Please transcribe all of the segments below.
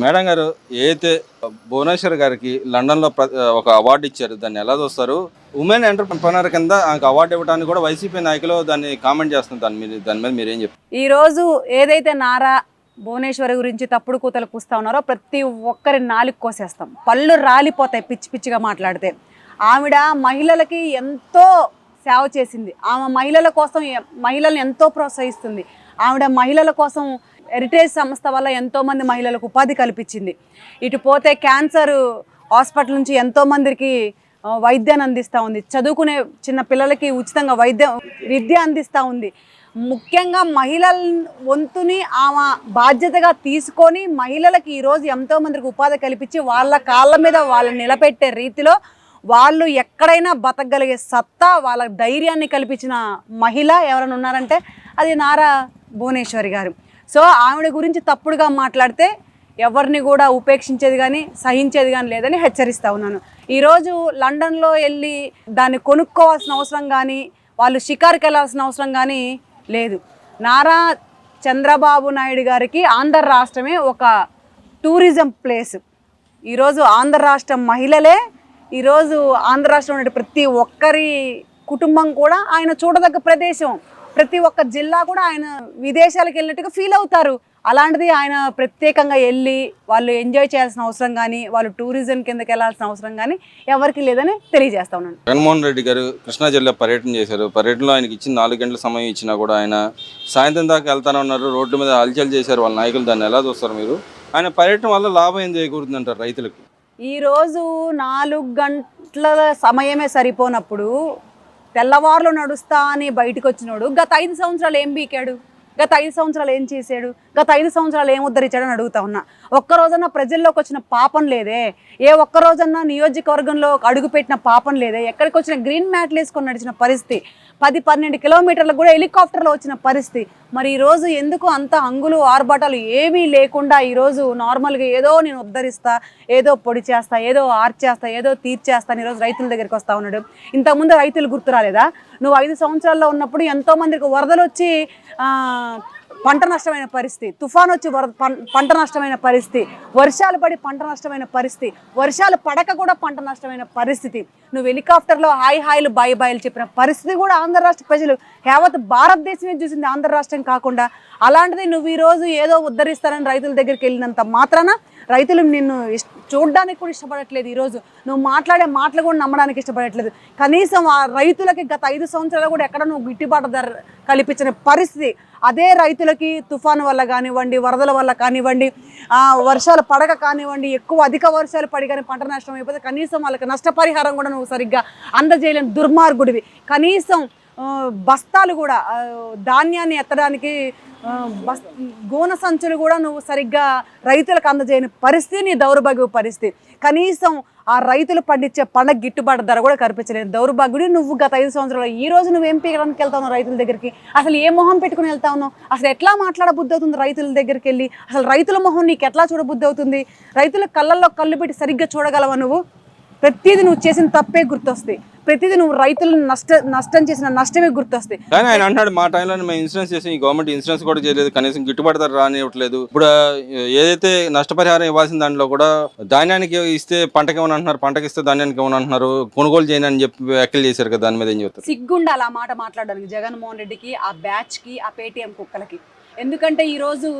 Madam గారు ఏదైతే భువనేశ్వర్ గారికి లండన్లో ఒక అవార్డు ఇచ్చారు దాన్ని ఎలా చూస్తారు? ఉమెన్ ఎంటర్ప్రినర్ కింద ఆమెకు అవార్డు ఇవ్వడానికి కూడా వైసీపీ నాయకులు దాన్ని కామెంట్ చేస్తున్నారు. దాని మీద దాని మీద మీరేం ఏం ఈరోజు ఏదైతే నారా భువనేశ్వరి గురించి తప్పుడు కూతలు కూస్తా ఉన్నారో ప్రతి ఒక్కరి నాలుగు కోసేస్తాం. పళ్ళు రాలిపోతాయి పిచ్చి పిచ్చిగా మాట్లాడితే. ఆవిడ మహిళలకి ఎంతో సేవ చేసింది. ఆమె మహిళల కోసం మహిళలను ఎంతో ప్రోత్సహిస్తుంది. ఆవిడ మహిళల కోసం హెరిటేజ్ సంస్థ వల్ల ఎంతోమంది మహిళలకు ఉపాధి కల్పించింది. ఇటు పోతే క్యాన్సర్ హాస్పిటల్ నుంచి ఎంతోమందికి వైద్యాన్ని అందిస్తూ ఉంది. చదువుకునే చిన్న పిల్లలకి ఉచితంగా వైద్యం విద్య అందిస్తూ ఉంది. ముఖ్యంగా మహిళల వంతుని ఆమె బాధ్యతగా తీసుకొని మహిళలకి ఈరోజు ఎంతోమందికి ఉపాధి కల్పించి వాళ్ళ కాళ్ళ మీద వాళ్ళని నిలబెట్టే రీతిలో వాళ్ళు ఎక్కడైనా బతకగలిగే సత్తా వాళ్ళ ధైర్యాన్ని కల్పించిన మహిళ ఎవరైనా ఉన్నారంటే అది నారా భువనేశ్వరి గారు. సో ఆవిడ గురించి తప్పుడుగా మాట్లాడితే ఎవరిని కూడా ఉపేక్షించేది కానీ సహించేది కానీ లేదని హెచ్చరిస్తూ ఉన్నాను. ఈరోజు లండన్లో వెళ్ళి దాన్ని కొనుక్కోవాల్సిన అవసరం కానీ వాళ్ళు షికార్కి వెళ్ళాల్సిన అవసరం కానీ లేదు. నారా చంద్రబాబు నాయుడు గారికి ఆంధ్ర రాష్ట్రమే ఒక టూరిజం ప్లేస్. ఈరోజు ఆంధ్ర రాష్ట్రం మహిళలే ఈరోజు ఆంధ్ర రాష్ట్రంలో ఉండే ప్రతి ఒక్కరి కుటుంబం కూడా ఆయన చూడదగ్గ ప్రదేశం. ప్రతి ఒక్క జిల్లా కూడా ఆయన విదేశాలకు వెళ్ళినట్టుగా ఫీల్ అవుతారు. అలాంటిది ఆయన ప్రత్యేకంగా వెళ్ళి వాళ్ళు ఎంజాయ్ చేయాల్సిన అవసరం కానీ వాళ్ళు టూరిజం కిందకి వెళ్ళాల్సిన అవసరం కానీ ఎవరికి లేదని తెలియజేస్తా ఉన్నాను. జగన్మోహన్ రెడ్డి గారు కృష్ణా జిల్లా పర్యటన చేశారు. పర్యటనలో ఆయనకి ఇచ్చిన నాలుగు గంటల సమయం ఇచ్చినా కూడా ఆయన సాయంత్రం దాకా వెళ్తానే ఉన్నారు. రోడ్డు మీద హల్చల్ చేశారు వాళ్ళ నాయకులు. దాన్ని ఎలా చూస్తారు మీరు? ఆయన పర్యటన వల్ల లాభం ఏం చేకూరుతుంది అంటారు రైతులకు ఈరోజు నాలుగు గంటల సమయమే సరిపోనప్పుడు తెల్లవారులు నడుస్తా అని బయటకు వచ్చినోడు గత ఐదు సంవత్సరాలు ఏం బీకాడు? గత ఐదు సంవత్సరాలు ఏం చేశాడు? గత ఐదు సంవత్సరాలు ఏం ఉద్ధరించాడని అడుగుతా ఉన్నా. ఒక్కరోజన్నా ప్రజల్లోకి వచ్చిన పాపం లేదే? ఏ ఒక్కరోజన్నా నియోజకవర్గంలో అడుగుపెట్టిన పాపం లేదే? ఎక్కడికి వచ్చిన గ్రీన్ మ్యాట్లు వేసుకొని నడిచిన పరిస్థితి? పది పన్నెండు కిలోమీటర్లకు కూడా హెలికాప్టర్లో వచ్చిన పరిస్థితి? మరి ఈరోజు ఎందుకు అంత అంగులు ఆర్భాటాలు ఏమీ లేకుండా ఈరోజు నార్మల్గా ఏదో నేను ఉద్ధరిస్తా ఏదో పొడి చేస్తా ఏదో ఆర్చేస్తా ఏదో తీర్చేస్తా ఈరోజు రైతుల దగ్గరికి వస్తా ఉన్నాడు. ఇంతకుముందు రైతులు గుర్తు రాలేదా? నువ్వు ఐదు సంవత్సరాల్లో ఉన్నప్పుడు ఎంతో మందికి వరదలు వచ్చి పంట నష్టమైన పరిస్థితి తుఫాన్ వచ్చి వర పం- పంట నష్టమైన పరిస్థితి వర్షాలు పడి పంట నష్టమైన పరిస్థితి వర్షాలు పడక కూడా పంట నష్టమైన పరిస్థితి. నువ్వు హెలికాప్టర్లో హాయి హాయిలు బాయి బాయిలు చెప్పిన పరిస్థితి కూడా ఆంధ్ర రాష్ట్ర ప్రజలు యావత్ భారతదేశమే చూసింది ఆంధ్ర రాష్ట్రం కాకుండా. అలాంటిది నువ్వు ఈరోజు ఏదో ఉద్ధరిస్తారని రైతుల దగ్గరికి వెళ్ళినంత మాత్రాన రైతులు నిన్ను ఇష్ చూడడానికి కూడా ఇష్టపడట్లేదు ఈరోజు. నువ్వు మాట్లాడే మాటలు కూడా నమ్మడానికి ఇష్టపడట్లేదు. కనీసం ఆ రైతులకి గత ఐదు సంవత్సరాలు కూడా ఎక్కడ నువ్వు గిట్టుబాటు ధర కల్పించిన పరిస్థితి. అదే రైతులకి తుఫాను వల్ల కానివ్వండి వరదల వల్ల కానివ్వండి వర్షాలు పడక కానివ్వండి ఎక్కువ అధిక వర్షాలు పడి కానీ పంట నష్టం అయిపోతే కనీసం వాళ్ళకి నష్టపరిహారం కూడా నువ్వు సరిగ్గా అందజేయలేని దుర్మార్గుడివి. కనీసం బస్తాలు కూడా ధాన్యాన్ని ఎత్తడానికి బస్ గోన సంచులు కూడా నువ్వు సరిగ్గా రైతులకు అందజేయని పరిస్థితి నీ దౌర్భాగ్య పరిస్థితి. కనీసం ఆ రైతులు పండించే పంట గిట్టుబాటు ధర కూడా కనిపించలేదు. దౌర్భాగ్యుడి నువ్వు గత ఐదు సంవత్సరాలు ఈ రోజు నువ్వు ఏం పీకడానికి వెళ్తావు రైతుల దగ్గరికి. అసలు ఏ మొహం పెట్టుకుని వెళ్తావు అసలు ఎట్లా మాట్లాడ బుద్ధి అవుతుంది రైతుల దగ్గరికి వెళ్ళి? అసలు రైతుల మొహం నీకు ఎట్లా చూడ బుద్ధి అవుతుంది? రైతుల కళ్ళల్లో కళ్ళు పెట్టి సరిగ్గా చూడగలవా నువ్వు? ప్రతిదీ నువ్వు చేసిన తప్పే గుర్తొస్తాయి. ప్రతిదీ నువ్వు రైతులను నష్ట నష్టం చేసిన నష్టమే గుర్తొస్తాయి. కానీ ఆయన అంటున్నాడు మా టైంలో మేము ఇన్సూరెన్స్ చేసి ఈ గవర్నమెంట్ ఇన్సూరెన్స్ కూడా చేయలేదు కనీసం గిట్టుబాటు ధర రానివ్వట్లేదు. ఇప్పుడు ఏదైతే నష్టపరిహారం ఇవ్వాల్సిన దాంట్లో కూడా ధాన్యానికి ఇస్తే పంటకి ఏమని అంటున్నారు? పంటకి ఇస్తే ధాన్యానికి ఏమని అంటున్నారు? కొనుగోలు చేయని అని చెప్పి వ్యాఖ్యలు చేశారు కదా దాని మీద ఏం చెప్తారు? సిగ్గుండాలి ఆ మాట మాట్లాడడానికి జగన్మోహన్ రెడ్డికి ఆ బ్యాచ్కి ఆ పేటీఎం కుక్కలకి. ఎందుకంటే ఈరోజు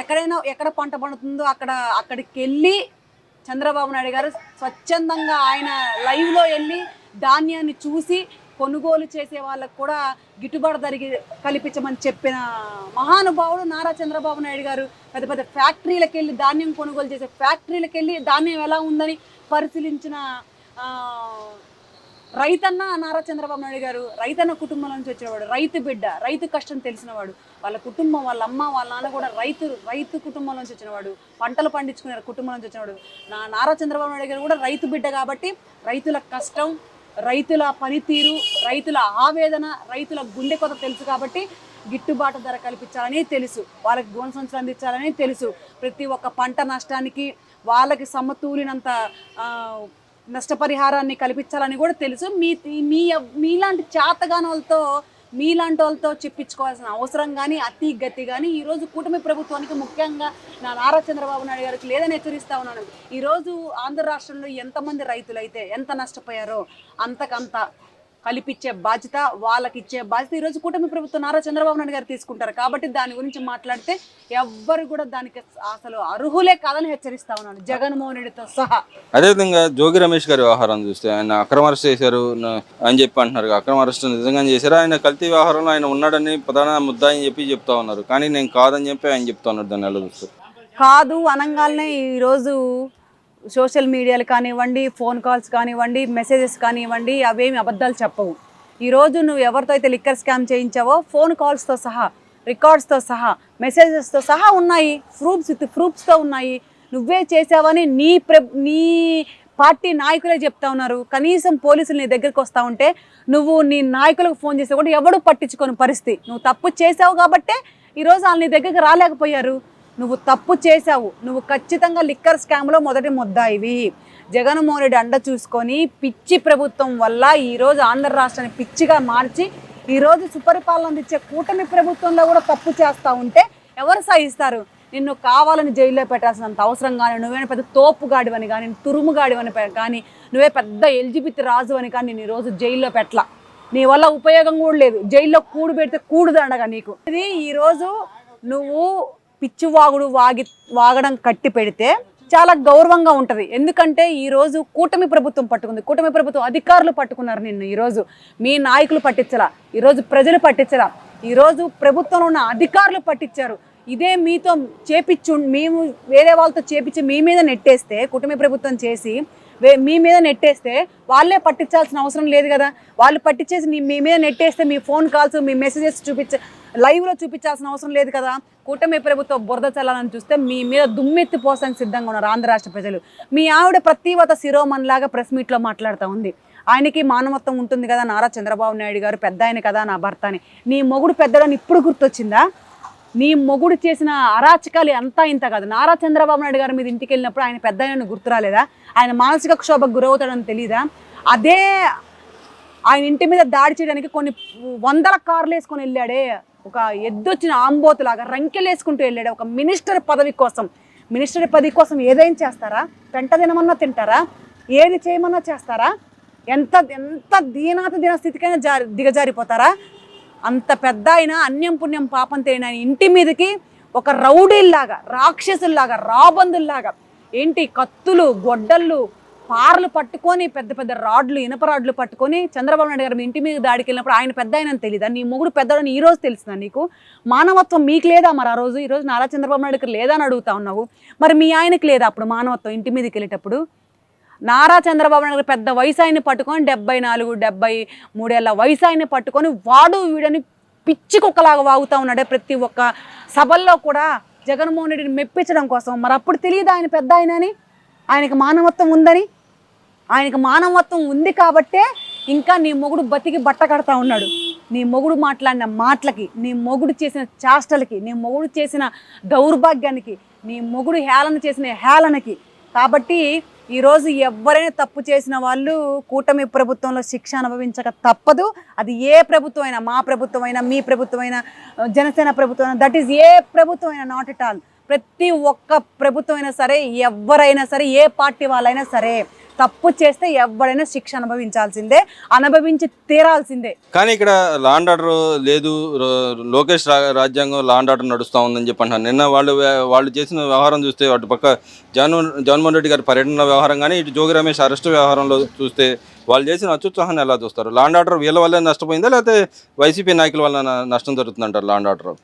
ఎక్కడైనా ఎక్కడ పంట పండుతుందో అక్కడ అక్కడికి వెళ్ళి చంద్రబాబు నాయుడు గారు స్వచ్ఛందంగా ఆయన లైవ్లో వెళ్ళి ధాన్యాన్ని చూసి కొనుగోలు చేసే వాళ్ళకు కూడా గిట్టుబాటు ధరకి కల్పించమని చెప్పిన మహానుభావుడు నారా చంద్రబాబు నాయుడు గారు పెద్ద పెద్ద ఫ్యాక్టరీలకు వెళ్ళి ధాన్యం కొనుగోలు చేసే ఫ్యాక్టరీలకు వెళ్ళి ధాన్యం ఎలా ఉందని పరిశీలించిన రైతన్న నారా చంద్రబాబు నాయుడు గారు రైతన్న కుటుంబం నుంచి వచ్చినవాడు రైతు బిడ్డ రైతు కష్టం తెలిసినవాడు వాళ్ళ కుటుంబం వాళ్ళ అమ్మ వాళ్ళ నాన్న కూడా రైతు రైతు కుటుంబం నుంచి వచ్చినవాడు పంటలు పండించుకునే కుటుంబం నుంచి వచ్చినవాడు. నా నారా చంద్రబాబు నాయుడు గారు కూడా రైతు బిడ్డ కాబట్టి రైతుల కష్టం రైతుల పనితీరు రైతుల ఆవేదన రైతుల గుండె కొత తెలుసు కాబట్టి గిట్టుబాటు ధర కల్పించాలని తెలుసు. వాళ్ళకి గోన సంచులు అందించాలని తెలుసు. ప్రతి ఒక్క పంట నష్టానికి వాళ్ళకి సమతూలినంత నష్టపరిహారాన్ని కల్పించాలని కూడా తెలుసు. మీ మీ మీలాంటి వాళ్ళతో మీలాంటి వాళ్ళతో చెప్పించుకోవాల్సిన అవసరం కానీ అతి గతి కానీ ఈరోజు కూటమి ప్రభుత్వానికి ముఖ్యంగా నా నారా చంద్రబాబు నాయుడు గారికి లేదని హెచ్చరిస్తా ఉన్నాను. ఈరోజు ఆంధ్ర రాష్ట్రంలో ఎంతమంది రైతులైతే ఎంత నష్టపోయారో అంతకంత కల్పించే బాధ్యత వాళ్ళకి ఇచ్చే బాధ్యత ఈరోజు కూటమి ప్రభుత్వం నారా చంద్రబాబు నాయుడు గారు తీసుకుంటారు. కాబట్టి దాని గురించి మాట్లాడితే ఎవ్వరు కూడా దానికి అసలు అర్హులే కాదని హెచ్చరిస్తా ఉన్నాను. జగన్మోహన్ రెడ్డితో సహా. అదేవిధంగా జోగి రమేష్ గారి వ్యవహారం చూస్తే ఆయన అక్రమ అరెస్ట్ చేశారు అని చెప్పి అంటున్నారు. అక్రమ అరెస్ట్ నిజంగా చేశారు? ఆయన కల్తీ వ్యవహారంలో ఆయన ఉన్నాడని ప్రధాన ముద్దా అని చెప్పి చెప్తా ఉన్నారు. కానీ నేను కాదని చెప్పి ఆయన చెప్తా ఉన్నారు దాన్ని ఎలా చూస్తారు? కాదు అనగానే ఈరోజు సోషల్ మీడియాలు కానివ్వండి ఫోన్ కాల్స్ కానివ్వండి మెసేజెస్ కానివ్వండి అవేమి అబద్ధాలు చెప్పవు. ఈరోజు నువ్వు ఎవరితో అయితే లిక్కర్ స్కామ్ చేయించావో ఫోన్ కాల్స్తో సహా రికార్డ్స్తో సహా మెసేజెస్తో సహా ఉన్నాయి. ప్రూఫ్స్ విత్ ప్రూఫ్స్తో ఉన్నాయి. నువ్వే చేసావని నీ ప్ర నీ పార్టీ నాయకులే చెప్తా ఉన్నారు. కనీసం పోలీసులు నీ దగ్గరికి వస్తూ ఉంటే నువ్వు నీ నాయకులకు ఫోన్ చేస్తే కూడా ఎవడు పట్టించుకొని పరిస్థితి. నువ్వు తప్పు చేసావు కాబట్టే ఈరోజు వాళ్ళు నీ దగ్గరికి రాలేకపోయారు. నువ్వు తప్పు చేశావు. నువ్వు ఖచ్చితంగా లిక్కర్ స్కామ్లో మొదటి ముద్దాయివి. జగన్మోహన్ రెడ్డి అండ చూసుకొని పిచ్చి ప్రభుత్వం వల్ల ఈరోజు ఆంధ్ర రాష్ట్రాన్ని పిచ్చిగా మార్చి ఈరోజు సుపరిపాలన అందించే కూటమి ప్రభుత్వంలో కూడా తప్పు చేస్తూ ఉంటే ఎవరు సహిస్తారు నిన్ను కావాలని జైల్లో పెట్టాల్సినంత అవసరం కానీ నువ్వే పెద్ద తోపుగాడివని కానీ తురుముగాడివని కానీ నువ్వే పెద్ద ఎల్జిబితి రాజు అని కానీ నేను ఈరోజు జైల్లో పెట్టలా. నీ వల్ల ఉపయోగం కూడా లేదు. జైల్లో కూడు పెడితే కూడుదండగా నీకు. ఇది ఈరోజు నువ్వు పిచ్చివాగుడు వాగి వాగడం కట్టి పెడితే చాలా గౌరవంగా ఉంటుంది. ఎందుకంటే ఈరోజు కూటమి ప్రభుత్వం పట్టుకుంది. కూటమి ప్రభుత్వం అధికారులు పట్టుకున్నారు నిన్ను ఈరోజు. మీ నాయకులు పట్టించలా. ఈరోజు ప్రజలు పట్టించలా. ఈరోజు ప్రభుత్వంలో ఉన్న అధికారులు పట్టించారు. ఇదే మీతో చేపిచ్చు మేము వేరే వాళ్ళతో చేపించి మీ మీద నెట్టేస్తే కూటమి ప్రభుత్వం చేసి వే- మీ మీద నెట్టేస్తే వాళ్ళే పట్టించాల్సిన అవసరం లేదు కదా. వాళ్ళు పట్టించేసి మీ మీద నెట్టేస్తే మీ ఫోన్ కాల్స్ మీ మెసేజెస్ చూపించ లైవ్లో చూపించాల్సిన అవసరం లేదు కదా. కూటమి ప్రభుత్వం బురద చల్లాలని చూస్తే మీ మీద దుమ్మెత్తి పోసానికి సిద్ధంగా ఉన్నారు ఆంధ్ర రాష్ట్ర ప్రజలు. మీ ఆవిడ ప్రతివత శిరోమన్లాగా ప్రెస్ మీట్లో మాట్లాడుతూ ఉంది. ఆయనకి మానవత్వం ఉంటుంది కదా నారా చంద్రబాబు నాయుడు గారు పెద్ద ఆయన కదా నా భర్త అని. నీ మొగుడు పెద్దడని ఇప్పుడు గుర్తొచ్చిందా? నీ మొగుడు చేసిన అరాచకాలు అంతా ఇంత కాదు. నారా చంద్రబాబు నాయుడు గారి మీద ఇంటికి వెళ్ళినప్పుడు ఆయన పెద్ద ఆయన గుర్తురాలేదా? ఆయన మానసిక క్షోభకు గురవుతాడని తెలియదా అదే ఆయన ఇంటి మీద దాడి చేయడానికి కొన్ని వందల కార్లు వేసుకొని వెళ్ళాడే. ఒక ఎద్దొచ్చిన ఆంబోతులాగా రంకెలు వేసుకుంటూ వెళ్ళాడు ఒక మినిస్టర్ పదవి కోసం. మినిస్టర్ పదవి కోసం ఏదైనా చేస్తారా? పెంట తినమన్నా తింటారా? ఏది చేయమన్నా చేస్తారా? ఎంత ఎంత దీనాత దీన స్థితికైనా జారి దిగజారిపోతారా? అంత పెద్ద అయినా అన్యం పుణ్యం పాపం తెలియని ఆయన ఇంటి మీదకి ఒక రౌడీల్లాగా రాక్షసుల్లాగా రాబందుల్లాగా ఏంటి కత్తులు గొడ్డళ్ళు పార్లు పట్టుకొని పెద్ద పెద్ద రాడ్లు ఇనప రాడ్లు పట్టుకొని చంద్రబాబు నాయుడు గారి మీ ఇంటి మీద దాడికి వెళ్ళినప్పుడు ఆయన పెద్ద ఆయన తెలియదా నీ మొగుడు పెద్దడని ఈ రోజు తెలిసిందా నీకు? మానవత్వం మీకు లేదా మరి ఆ రోజు? ఈరోజు నారా చంద్రబాబు నాయుడుకి లేదా అని అడుగుతా ఉన్నావు. మరి మీ ఆయనకి లేదా అప్పుడు మానవత్వం ఇంటి మీదకి వెళ్ళేటప్పుడు? నారా చంద్రబాబు నాయుడు పెద్ద వయసాయిని పట్టుకొని డెబ్బై నాలుగు డెబ్బై మూడేళ్ళ వయసాయిని పట్టుకొని వాడు వీడని పిచ్చి కుక్కలాగా వాగుతూ ఉన్నాడే ప్రతి ఒక్క సభల్లో కూడా జగన్మోహన్ రెడ్డిని మెప్పించడం కోసం. మరి అప్పుడు తెలియదు ఆయన పెద్ద ఆయన అని? ఆయనకి మానవత్వం ఉందని? ఆయనకి మానవత్వం ఉంది కాబట్టే ఇంకా నీ మొగుడు బతికి బట్ట కడతా ఉన్నాడు. నీ మొగుడు మాట్లాడిన మాటలకి నీ మొగుడు చేసిన చేష్టలకి నీ మొగుడు చేసిన దౌర్భాగ్యానికి నీ మొగుడు హేళన చేసిన హేళనకి. కాబట్టి ఈరోజు ఎవరైనా తప్పు చేసిన వాళ్ళు కూటమి ప్రభుత్వంలో శిక్ష అనుభవించక తప్పదు. అది ఏ ప్రభుత్వం అయినా మా ప్రభుత్వం అయినా మీ ప్రభుత్వం అయినా జనసేన ప్రభుత్వం అయినా దట్ ఈస్ ఏ ప్రభుత్వం అయినా నాట్ ఎట్ ఆల్. ప్రతి ఒక్క ప్రభుత్వం అయినా సరే ఎవరైనా సరే ఏ పార్టీ వాళ్ళైనా సరే తప్పు చేస్తే ఎవరైనా శిక్ష అనుభవించాల్సిందే అనుభవించి తీరాల్సిందే. కానీ ఇక్కడ లాండ్ ఆర్డర్ లేదు లోకేష్ రాజ్యాంగం లాండ్ ఆర్డర్ నడుస్తూ ఉందని చెప్పి నిన్న వాళ్ళు వాళ్ళు చేసిన వ్యవహారం చూస్తే అటు పక్క జగన్ జగన్మోహన్ రెడ్డి గారి పర్యటన వ్యవహారం కానీ ఇటు జోగి రమేష్ అరెస్ట్ వ్యవహారంలో చూస్తే వాళ్ళు చేసిన అత్యుత్సాహాన్ని ఎలా చూస్తారు? లాండ్ ఆర్డర్ వీళ్ళ వల్లే నష్టపోయిందా లేకపోతే వైసీపీ నాయకుల వల్ల నష్టం జరుగుతుందంటారు లాండ్ ఆర్డర్?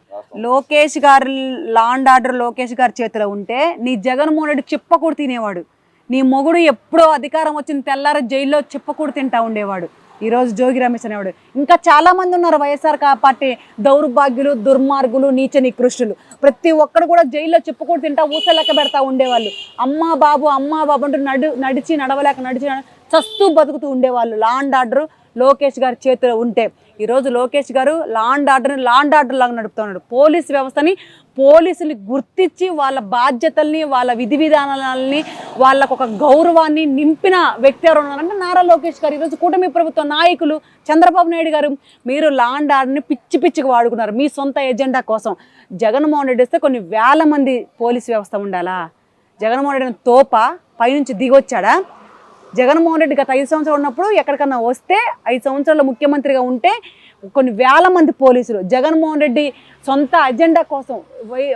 లోకేష్ గారి లాండ్ ఆర్డర్ లోకేష్ గారి చేతిలో ఉంటే నీ జగన్మోహన్ రెడ్డి చెప్పకూడు తినేవాడు. నీ మొగుడు ఎప్పుడో అధికారం వచ్చిన తెల్లార జైల్లో చెప్పకూడు తింటా ఉండేవాడు. ఈరోజు జోగి రమేష్ అనేవాడు. ఇంకా చాలామంది ఉన్నారు వైఎస్ఆర్ కా పార్టీ దౌర్భాగ్యులు దుర్మార్గులు నీచ నికృష్టులు ప్రతి ఒక్కడు కూడా జైల్లో చెప్పుకూడు తింటా ఊసలెక్క పెడతా ఉండేవాళ్ళు. అమ్మా బాబు అమ్మా బాబు అంటూ నడు నడిచి నడవలేక నడిచి నడ- చస్తూ బతుకుతూ ఉండేవాళ్ళు. లాండ్ ఆర్డర్ లోకేష్ గారి చేతిలో ఉంటే. ఈరోజు లోకేష్ గారు లాండ్ ఆర్డర్ని లాండ్ ఆర్డర్ లాగా నడుపుతున్నాడు. పోలీస్ వ్యవస్థని పోలీసులు గుర్తించి వాళ్ళ బాధ్యతల్ని వాళ్ళ విధి విధానాలని వాళ్ళకు ఒక గౌరవాన్ని నింపిన వ్యక్తి ఎవరు ఉన్నారంటే నారా లోకేష్ గారు. ఈరోజు కూటమి ప్రభుత్వ నాయకులు చంద్రబాబు నాయుడు గారు. మీరు లాండ్ ఆర్డర్ని పిచ్చి పిచ్చికి వాడుకున్నారు. మీ సొంత ఎజెండా కోసం. జగన్మోహన్ రెడ్డి వస్తే కొన్ని వేల మంది పోలీస్ వ్యవస్థ ఉండాలా? జగన్మోహన్ రెడ్డి తోప? పైనుంచి దిగొచ్చాడా? జగన్మోహన్ రెడ్డి గత ఐదు సంవత్సరాలు ఉన్నప్పుడు ఎక్కడికన్నా వస్తే ఐదు సంవత్సరాలు ముఖ్యమంత్రిగా ఉంటే కొన్ని వేల మంది పోలీసులు. జగన్మోహన్ రెడ్డి సొంత అజెండా కోసం why-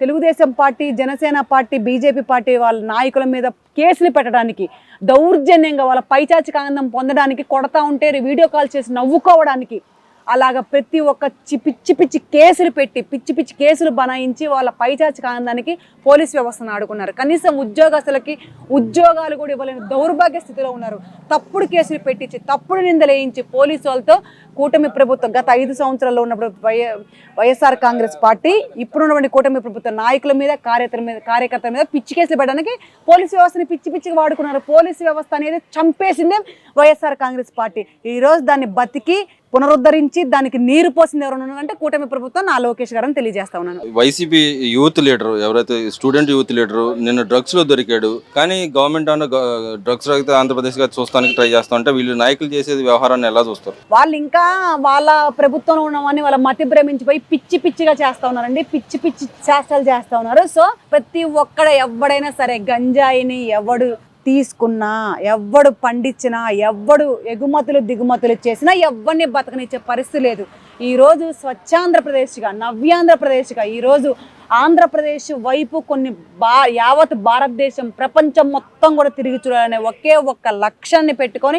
Telugudesam party Janasena party BJP party వాళ్ళ నాయకుల మీద కేసులు పెట్టడానికి దౌర్జన్యంగా వాళ్ళ పైచాచిక ఆనందం పొందడానికి కొడతా ఉంటే వీడియో కాల్ చేసి నవ్వుకోవడానికి అలాగ ప్రతి ఒక్క చి- పిచ్చి పిచ్చి కేసులు పెట్టి పిచ్చి పిచ్చి కేసులు బనాయించి వాళ్ళ పైచాచిక ఆనందానికి పోలీస్ వ్యవస్థను ఆడుకున్నారు. కనీసం ఉద్యోగస్తులకి ఉద్యోగాలు కూడా ఇవ్వలేని దౌర్భాగ్య స్థితిలో ఉన్నారు. తప్పుడు కేసులు పెట్టించి తప్పుడు నిందలేయించి పోలీసు వాళ్ళతో కూటమి ప్రభుత్వం గత ఐదు సంవత్సరాల్లో ఉన్నప్పుడు వై వైఎస్ఆర్ కాంగ్రెస్ పార్టీ ఇప్పుడున్నటువంటి కూటమి ప్రభుత్వ నాయకుల మీద కార్యకర్తల మీద కార్యకర్తల మీద పిచ్చి కేసులు పెట్టడానికి పోలీసు వ్యవస్థని పిచ్చి పిచ్చిగా వాడుకున్నారు. పోలీసు వ్యవస్థ అనేది చంపేసిందే వైఎస్ఆర్ కాంగ్రెస్ పార్టీ. ఈరోజు దాన్ని బతికి పునరుద్ధరించి దానికి నీరు పోసింది ఎవరు ఉన్నారంటే కూటమి ప్రభుత్వం నా లోకేష్ గారు అని తెలియజేస్తా ఉన్నాను. వైసీపీ యూత్ లీడర్ ఎవరైతే స్టూడెంట్ యూత్ లీడర్ నిన్న డ్రగ్స్లో దొరికాడు. కానీ గవర్నమెంట్ అన్న డ్రగ్స్ ఆంధ్రప్రదేశ్గా చూస్తానికి ట్రై చేస్తా ఉంటే వీళ్ళు నాయకులు చేసేది వ్యవహారాన్ని ఎలా చూస్తారు? వాళ్ళు ఇంకా వాళ్ళ ప్రభుత్వంలో ఉన్నామని వాళ్ళ మతి భ్రమించిపోయి పిచ్చి పిచ్చిగా చేస్తా ఉన్నారండి. పిచ్చి పిచ్చి చేష్టలు చేస్తా ఉన్నారు. సో ప్రతి ఒక్కడ ఎవడైనా సరే గంజాయిని ఎవడు తీసుకున్నా ఎవ్వడు పండించినా ఎవ్వడు ఎగుమతులు దిగుమతులు చేసినా ఎవరిని బతకనిచ్చే పరిస్థితి లేదు. ఈరోజు స్వచ్ఛాంధ్రప్రదేశ్గా నవ్యాంధ్రప్రదేశ్గా ఈరోజు ఆంధ్రప్రదేశ్ వైపు కొన్ని బా యావత్ భారతదేశం ప్రపంచం మొత్తం కూడా తిరిగి చూడాలనే ఒకే ఒక్క లక్ష్యాన్ని పెట్టుకొని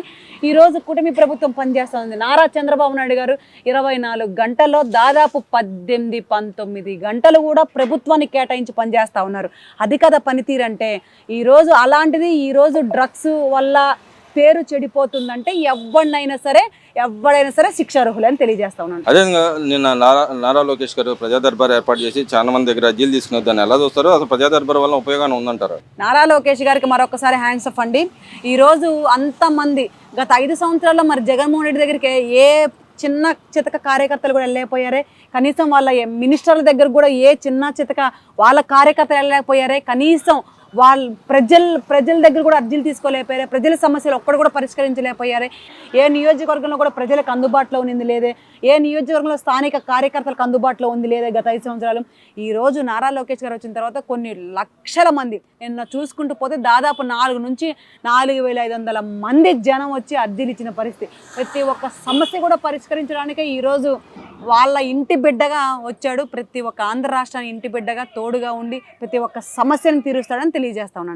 ఈరోజు కుటుంబ ప్రభుత్వం పనిచేస్తుంది. నారా చంద్రబాబు నాయుడు గారు ఇరవై నాలుగు గంటల్లో దాదాపు పద్దెనిమిది పంతొమ్మిది గంటలు కూడా ప్రభుత్వాన్ని కేటాయించి పనిచేస్తూ ఉన్నారు. అది కదా పనితీరు అంటే ఈరోజు అలాంటిది ఈరోజు డ్రగ్స్ వల్ల పేరు చెడిపోతుందంటే ఎవరినైనా సరే ఎవడైనా సరే శిక్షార్హులే అని తెలియజేస్తా ఉన్నాను. అదేవిధంగా నిన్న నారా నారా లోకేష్ గారు ప్రజా దర్బార్ ఏర్పాటు చేసి చాలా మంది దగ్గర అర్జీలు తీసుకున్నారు. దాన్ని ఎలా చూస్తారు? అసలు ప్రజా దర్బార్ వల్ల ఉపయోగాన్ని ఉందంటారు? నారా లోకేష్ గారికి మరొకసారి హ్యాండ్స్ అప్ అండి. ఈరోజు అంతమంది గత ఐదు సంవత్సరాల్లో మరి జగన్మోహన్ రెడ్డి దగ్గరికి ఏ చిన్న చితక కార్యకర్తలు కూడా వెళ్ళలేకపోయారే. కనీసం వాళ్ళ మినిస్టర్ల దగ్గర కూడా ఏ చిన్న చితక వాళ్ళ కార్యకర్తలు వెళ్ళలేకపోయారే. కనీసం వాళ్ళ ప్రజల ప్రజల దగ్గర కూడా అర్జీలు తీసుకోలేకపోయారు ప్రజల సమస్యలు ఒక్కడు కూడా పరిష్కరించలేకపోయారు. ఏ నియోజకవర్గంలో కూడా ప్రజలకు అందుబాటులో ఉంది లేదే ఏ నియోజకవర్గంలో స్థానిక కార్యకర్తలకు అందుబాటులో ఉంది లేదే గత ఐదు సంవత్సరాలు. ఈ రోజు నారా లోకేష్ గారు వచ్చిన తర్వాత కొన్ని లక్షల మంది నిన్న చూసుకుంటూ పోతే దాదాపు నాలుగు నుంచి నాలుగు వేల ఐదు వందల మంది జనం వచ్చి అర్జీలు ఇచ్చిన పరిస్థితి. ప్రతి ఒక్క సమస్య కూడా పరిష్కరించడానికే ఈరోజు వాళ్ళ ఇంటి బిడ్డగా వచ్చాడు. ప్రతి ఒక్క ఆంధ్ర రాష్ట్రానికి ఇంటి బిడ్డగా తోడుగా ఉండి ప్రతి ఒక్క సమస్యను తీరుస్తాడని తెలియదు రిలీజ్ చేస్తా ఉన్నాను.